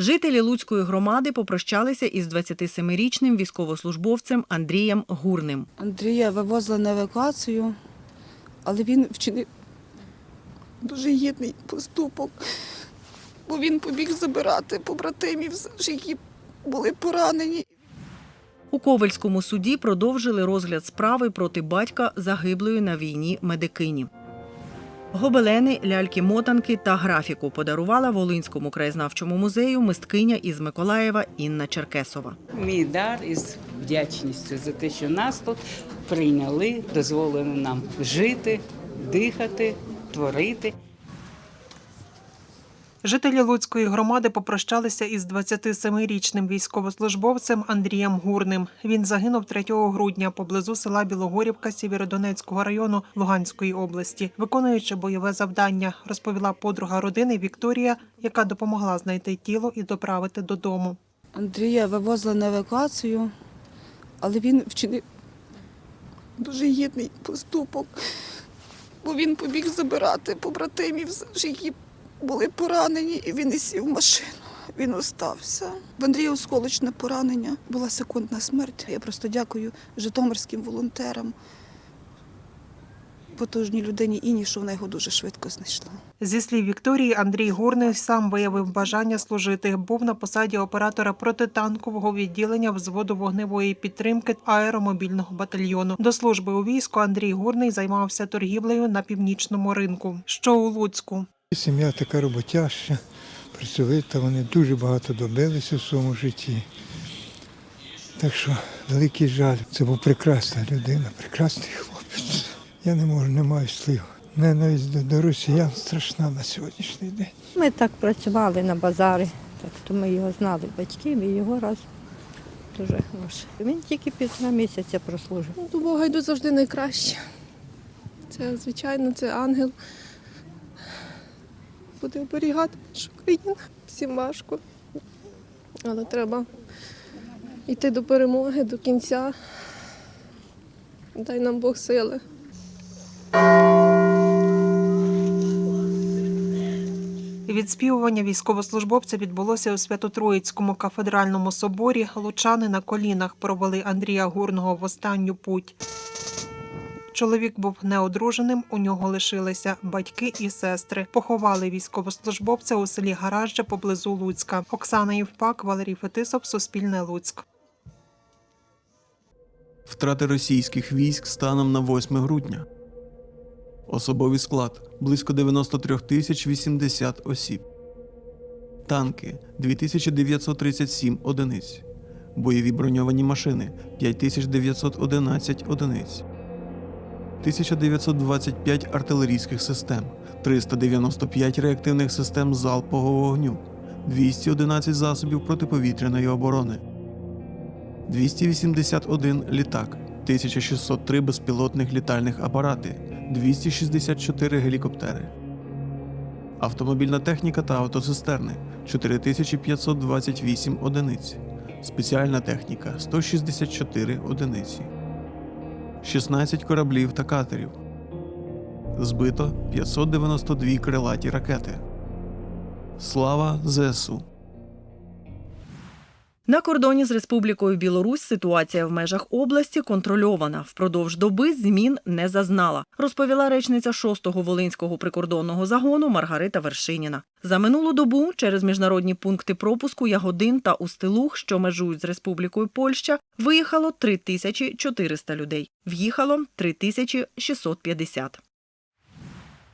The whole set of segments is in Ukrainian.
Жителі Луцької громади попрощалися із 27-річним військовослужбовцем Андрієм Гурним. Андрія вивозили на евакуацію, але він вчинив дуже гідний поступок, бо він побіг забирати побратимів, які були поранені. У Ковельському суді продовжили розгляд справи проти батька загиблої на війні медикині. Гобелени, ляльки-мотанки та графіку подарувала Волинському краєзнавчому музею мисткиня із Миколаєва Інна Черкесова. Мій дар із вдячністю за те, що нас тут прийняли, дозволили нам жити, дихати, творити. Жителі Луцької громади попрощалися із 27-річним військовослужбовцем Андрієм Гурним. Він загинув 3 грудня поблизу села Білогорівка Сєвєродонецького району Луганської області, виконуючи бойове завдання, розповіла подруга родини Вікторія, яка допомогла знайти тіло і доправити додому. Андрія вивозили на евакуацію, але він вчинив дуже гідний поступок, бо він побіг забирати побратимів, які були поранені, і він і сів в машину. Він остався. В Андрія осколочне поранення, була секундна смерть. Я просто дякую житомирським волонтерам, потужній людині Іні, що вона його дуже швидко знайшла. Зі слів Вікторії, Андрій Гурний сам виявив бажання служити. Був на посаді оператора протитанкового відділення взводу вогневої підтримки аеромобільного батальйону. До служби у війську Андрій Гурний займався торгівлею на північному ринку, що у Луцьку. Сім'я така роботяща, працьовита, вони дуже багато добилися в своєму житті. Так що великий жаль. Це був прекрасна людина, прекрасний хлопець. Я не можу, не маю слів. Ненависть до, до росіян страшна на сьогоднішній день. Ми так працювали на базарі, так то ми його знали, батьків і його раз. Дуже хороший. Він тільки півтора місяця прослужив. До Бога йду завжди найкраще. Це, звичайно, це ангел. Буде оберігати нашу країну. Всім важко. Але треба йти до перемоги, до кінця. Дай нам Бог сили. Відспівування військовослужбовця відбулося у Свято-Троїцькому кафедральному соборі. Лучани на колінах провели Андрія Гурного в останню путь. Чоловік був неодруженим, у нього лишилися батьки і сестри. Поховали військовослужбовця у селі Гаражджа поблизу Луцька. Оксана Євпак, Валерій Фетисов, Суспільне Луцьк. Втрати російських військ станом на 8 грудня. Особовий склад близько 93 тисяч 80 осіб. Танки 2937 одиниць. Бойові броньовані машини 5911 одиниць. 1925 артилерійських систем, 395 реактивних систем залпового вогню, 211 засобів протиповітряної оборони. 281 літак, 1603 безпілотних літальних апарати, 264 гелікоптери. Автомобільна техніка та автоцистерни 4528 одиниць. Спеціальна техніка 164 одиниці. 16 кораблів та катерів. Збито 592 крилаті ракети. Слава ЗСУ! На кордоні з Республікою Білорусь ситуація в межах області контрольована. Впродовж доби змін не зазнала, розповіла речниця 6-го Волинського прикордонного загону Маргарита Вершиніна. За минулу добу через міжнародні пункти пропуску Ягодин та Устилух, що межують з Республікою Польща, виїхало 3400 людей. В'їхало 3650.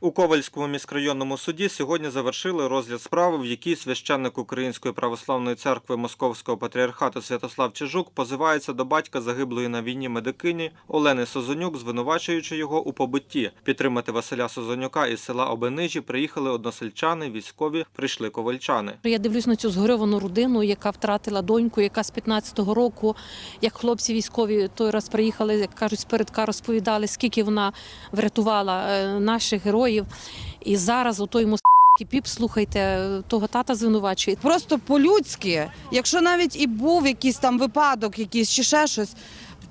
У Ковальському міськрайонному суді сьогодні завершили розгляд справи, в якій священник Української православної церкви Московського патріархату Святослав Чижук позивається до батька загиблої на війні медикині Олени Созонюк, звинувачуючи його у побитті. Підтримати Василя Созонюка із села Обенижі приїхали односельчани, військові, прийшли ковальчани. Я дивлюсь на цю згорьовану родину, яка втратила доньку, яка з 15-го року, як хлопці військові той раз приїхали, як кажуть, з передка розповідали, скільки вона врятувала е, наших героїв. І зараз у той мос піп, слухайте, того тата звинувачує. Просто по-людськи, якщо навіть і був якийсь там випадок, якийсь чи ще щось,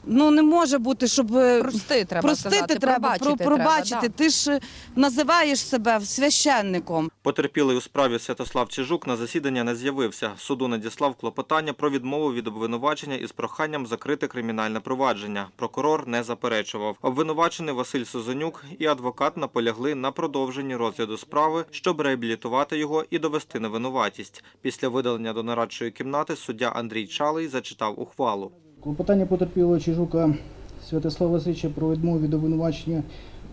Ну не може бути, щоб е, Прости, треба простити сказати, треба, пробачити, про, пробачити. треба, да. Ти ж е, називаєш себе священником. Потерпілий у справі Святослав Чижук на засідання не з'явився. Суду надіслав клопотання про відмову від обвинувачення із проханням закрити кримінальне провадження. Прокурор не заперечував. Обвинувачений Василь Сузонюк і адвокат наполягли на продовженні розгляду справи, щоб реабілітувати його і довести невинуватість. Після видалення до нарадчої кімнати суддя Андрій Чалий зачитав ухвалу. Клопотання потерпілого Чижука Святослава Васильовича про відмову від обвинувачення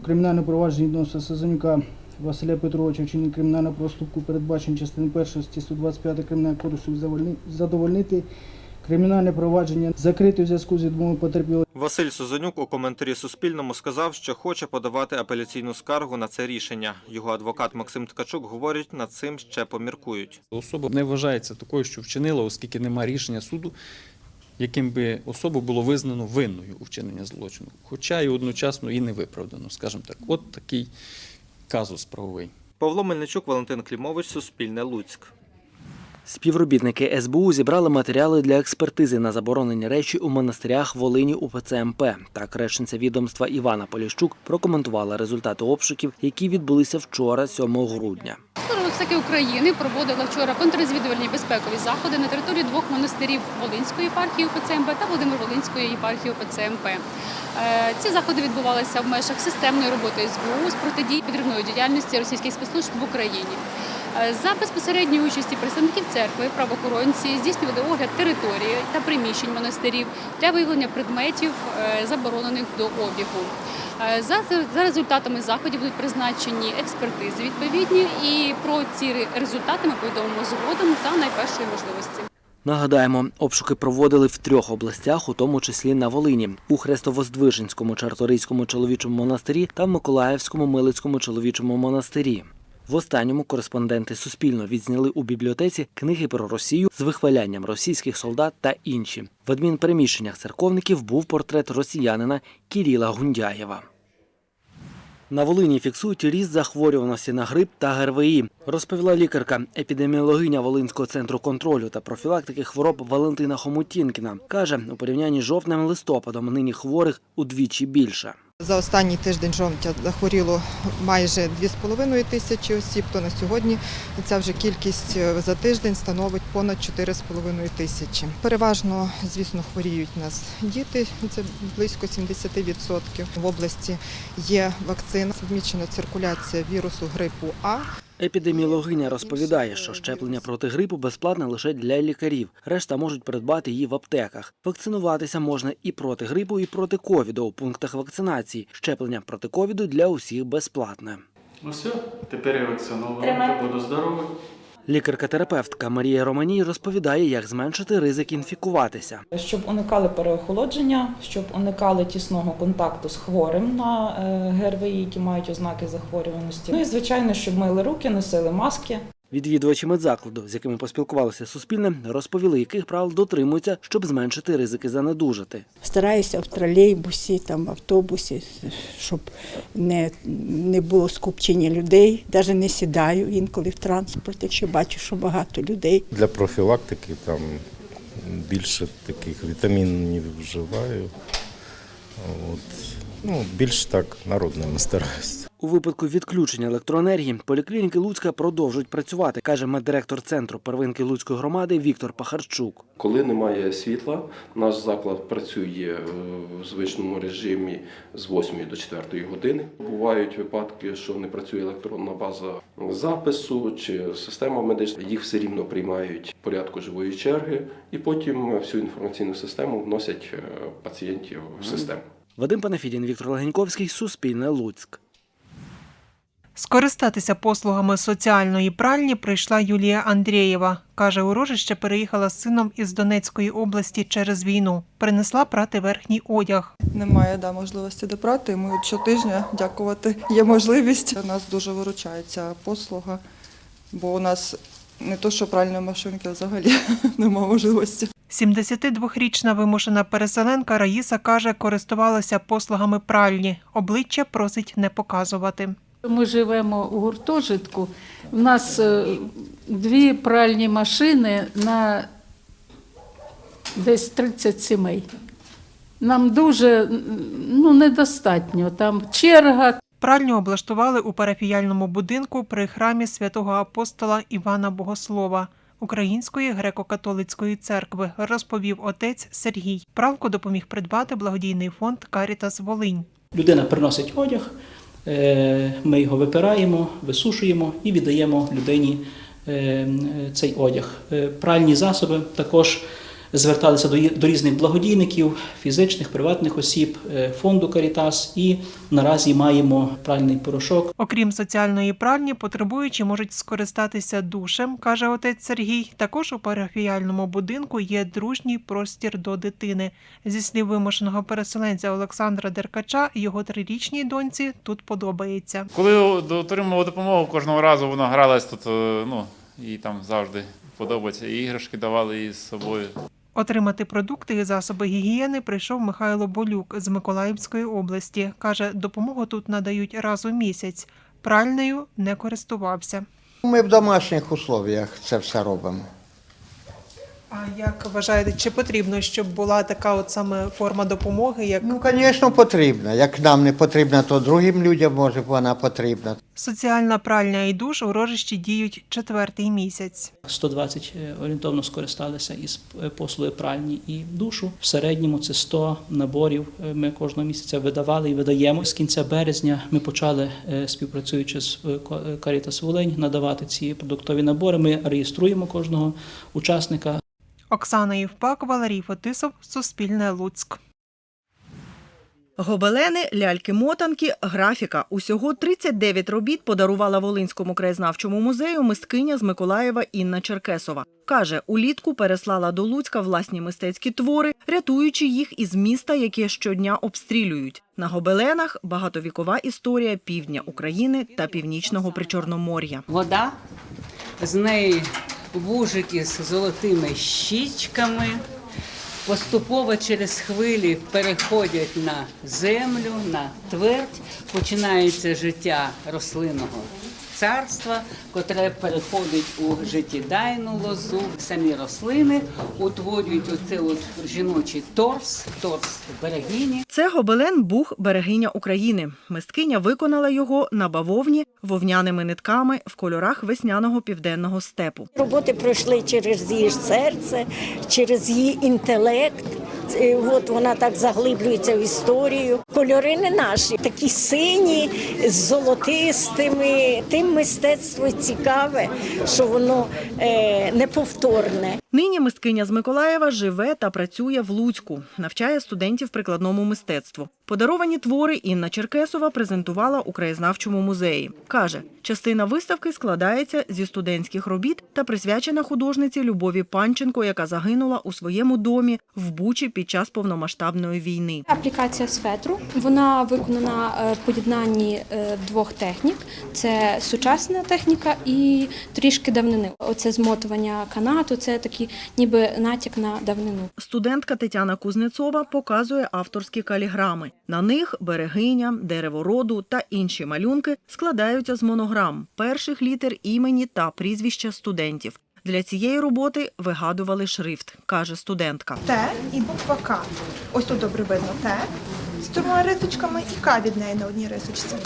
у кримінальному провадженні відносно Сазанюка Василя Петровича вчинення кримінального проступку, передбачення частини 1 статті 125 Кримінального кодексу задовольнити кримінальне провадження закрите у зв'язку з відмовою потерпілого Василь Сузонюк у коментарі Суспільному сказав, що хоче подавати апеляційну скаргу на це рішення. Його адвокат Максим Ткачук говорить, над цим ще поміркують. Особа не вважається такою, що вчинила, оскільки немає рішення суду, яким би особу було визнано винною у вчиненні злочину, хоча і одночасно і не виправдано, скажімо так. От такий казус правовий. Павло Мельничук, Валентин Клімович, Суспільне Луцьк. Співробітники СБУ зібрали матеріали для експертизи на заборонені речі у монастирях Волині УПЦ МП. Так, речниця відомства Івана Поліщук прокоментувала результати обшуків, які відбулися вчора, 7 грудня. Служба безпеки України проводила вчора контррозвідувальні безпекові заходи на території двох монастирів Волинської єпархії ОПЦМП та Володимир-Волинської єпархії ОПЦМП. Е, Ці заходи відбувалися в межах системної роботи СБУ з протидії підривної діяльності російських спецслужб в Україні. Е, За безпосередньої участі представників церкви, правоохоронці здійснювали огляд території та приміщень монастирів для виявлення предметів, е, заборонених до обігу. Е, За, результатами заходів будуть призначені експертизи відповідні, і про ці результати ми повідомимо згодом за найпершої можливості. Нагадаємо, обшуки проводили в трьох областях, у тому числі на Волині, у Хрестовоздвиженському Чарторийському чоловічому монастирі та в Миколаївському Милицькому чоловічому монастирі. В останньому кореспонденти Суспільно відзняли у бібліотеці книги про Росію з вихвалянням російських солдат та інші. В адмінпереміщеннях церковників був портрет росіянина Кіріла Гундяєва. На Волині фіксують ріст захворюваності на грип та ГРВІ, розповіла лікарка, епідеміологиня Волинського центру контролю та профілактики хвороб Валентина Хомутінкіна. Каже, у порівнянні з жовтнем-листопадом нині хворих удвічі більше. За останній тиждень жовтня захворіло майже 2,5 тисячі осіб, то на сьогодні ця вже кількість е, за тиждень становить понад 4,5 тисячі. Переважно, звісно, хворіють нас діти, це близько 70%. В області є вакцина, відмічена циркуляція вірусу грипу А. Епідеміологиня розповідає, що щеплення проти грипу безплатне лише для лікарів. Решта можуть придбати її в аптеках. Вакцинуватися можна і проти грипу, і проти ковіду у пунктах вакцинації. Щеплення проти ковіду для усіх безплатне. Ну все, тепер я вакцинований, буду здоровий. Лікарка-терапевтка Марія Романій розповідає, як зменшити ризик інфікуватися. Щоб уникали переохолодження, щоб уникали тісного контакту з хворим на е, ГРВІ, які мають ознаки захворюваності. Ну і звичайно, щоб мили руки, носили маски. Відвідувачі медзакладу, з якими поспілкувалося Суспільне, розповіли, яких правил дотримуються, щоб зменшити ризики занедужати. Стараюся в тролейбусі, там, в автобусі, щоб не, не було скупчення людей. Навіть не сідаю інколи в транспорт, якщо бачу, що багато людей. Для профілактики там більше таких вітамінів вживаю. От. Ну, більш так народними стараюся. У випадку відключення електроенергії поліклініки Луцька продовжують працювати, каже меддиректор центру первинки Луцької громади Віктор Пахарчук. Коли немає світла, наш заклад працює е, в звичному режимі з 8 до 4 години. Бувають випадки, що не працює електронна база запису чи система медична. Їх все рівно приймають в порядку живої черги, і потім всю інформаційну систему вносять е, пацієнтів в систему. Вадим Панафідін, Віктор Легеньковський, Суспільне Луцьк. Скористатися послугами соціальної пральні прийшла Юлія Андрієва. Каже, у Рожище переїхала з сином із Донецької області через війну. Принесла прати верхній одяг. Немає да, можливості допрати. і Ми щотижня дякувати. Є можливість. Нас дуже виручає ця послуга, бо у нас не то, що пральної машинки, а взагалі немає можливості. 72-річна вимушена переселенка Раїса каже, користувалася послугами пральні. Обличчя просить не показувати. Ми живемо у гуртожитку. У нас е, дві пральні машини на десь 30 сімей. Нам дуже ну, недостатньо. Там черга, Пральню облаштували у парафіяльному будинку при храмі святого апостола Івана Богослова Української греко-католицької церкви, розповів отець Сергій. Пралку допоміг придбати благодійний фонд Карітас Волинь. Людина приносить одяг, ми його випираємо, висушуємо і віддаємо людині е, цей одяг. Е, Пральні засоби також зверталися до до різних благодійників, фізичних, приватних осіб, е, фонду Карітас і наразі маємо пральний порошок. Окрім соціальної пральні, потребуючі можуть скористатися душем, каже отець Сергій. Також у парафіяльному будинку є дружній простір до дитини. Зі слів вимушеного переселенця Олександра Деркача, його трирічній доньці тут подобається. Коли отримував допомогу, кожного разу вона гралась тут, е, ну, їй там завжди подобається. І іграшки давали їй з собою. Отримати продукти і засоби гігієни прийшов Михайло Болюк з Миколаївської області. Каже, допомогу тут надають раз у місяць. Пральнею не користувався. Ми в домашніх условіях це все робимо. А як вважаєте, чи потрібно, щоб була така от саме форма допомоги, як Ну, звісно, потрібно. Як нам не потрібно, то другим людям може вона потрібна. соціальна пральня і душ у рожищі діють четвертий місяць. 120 е, орієнтовно скористалися із е, послуги пральні і душу. В середньому це 100 наборів. е, Ми кожного місяця видавали і видаємо. З кінця березня ми почали, співпрацюючи з Caritas Волинь, надавати ці продуктові набори. Ми реєструємо кожного учасника. Оксана Євпак, Валерій Фетисов, Суспільне Луцьк. Гобелени, ляльки-мотанки, графіка. Усього 39 робіт подарувала Волинському краєзнавчому музею мисткиня з Миколаєва Інна Черкесова. Каже, улітку переслала до Луцька власні мистецькі твори, рятуючи їх із міста, яке щодня обстрілюють. На гобеленах багатовікова історія півдня України та північного причорномор'я. вода, з неї вужики з золотими щічками, поступово через хвилі переходять на землю, на твердь, починається життя рослинного царства, котре переходить у життєдайну лозу. Самі рослини утворюють оце от жіночий торс, торс берегині. Це гобелен Бух берегиня України. Мисткиня виконала його на бавовні вовняними нитками в кольорах весняного південного степу. Роботи пройшли через її серце, через її інтелект. От вона так заглиблюється в історію. Кольори не наші, такі сині, з золотистими. Тим мистецтво цікаве, що воно е, неповторне. Нині мисткиня з Миколаєва живе та працює в Луцьку, навчає студентів прикладному мистецтву. Подаровані твори Інна Черкесова презентувала у краєзнавчому музеї. Каже, частина виставки складається зі студентських робіт та присвячена художниці Любові Панченко, яка загинула у своєму домі в Бучі під час повномасштабної війни. Аплікація з фетру вона виконана е, в поєднанні е, двох технік: це сучасна техніка і трішки давнини. Оце змотування канату, це такий ніби натяк на давнину. Студентка Тетяна Кузнецова показує авторські каліграми. На них берегиня, дерево роду та інші малюнки складаються з монограм, перших літер імені та прізвища студентів. Для цієї роботи вигадували шрифт, каже студентка. Т і буква К. Ось тут добре видно Т з трьома рисочками і К від неї на одній рисочці.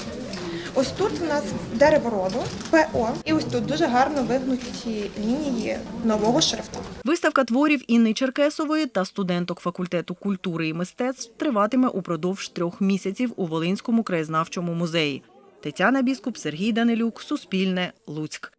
Ось тут в нас дерево роду, ПО, і ось тут дуже гарно вигнуті лінії нового шрифту. Виставка творів Інни Черкесової та студенток факультету культури і мистецтв триватиме упродовж трьох місяців у Волинському краєзнавчому музеї. Тетяна Біскуп, Сергій Данилюк, Суспільне, Луцьк.